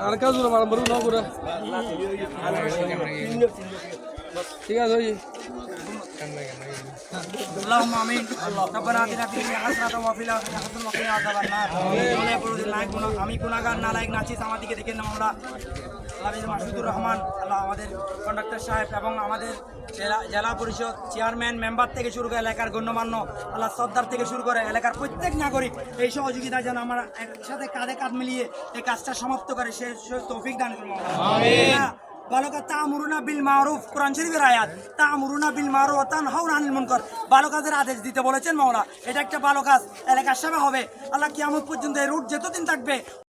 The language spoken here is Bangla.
আর কাজ মারা মরু না করে ঠিক আছে ওই اللهم امين ربنا اتنا في الدنيا حسنه وفي الاخره حسنه وقنا عذاب النار মৌলা পরদিন নায়ক গুনাহ আমি গুনাহগার নালায়ক নাচিস আমার দিকে দেখেন না মামলা আল্লাহ মাসুদুর রহমান আল্লাহ আমাদের কন্ডাক্টর সাহেব এবং আমাদের জেলা জেলা পরিষদ চেয়ারম্যান মেম্বার থেকে শুরু করে এলাকার গণ্যমান্য আল্লাহ সর্দার থেকে শুরু করে এলাকার প্রত্যেক নাগরিক এই সহযোগিতা যেন আমরা একসাথে কাঁধে কাঁধ মিলিয়ে এই কাজটা সমাপ্ত করে সে সে তৌফিক দান করুন আমিন বালকা তামুরুনা বিল মারুফ, কোরআন শরীফের আয়াত। তামুরুনা বিল মারুফ তান তানহাউনা আনিল মুনকার। ভালো কাজের আদেশ দিতে বলেছেন মাওলা। এটা একটা ভালো কাজ এলাকার সেবা হবে। আল্লাহ কিয়ামত পর্যন্ত এই রুট যেতদিন থাকবে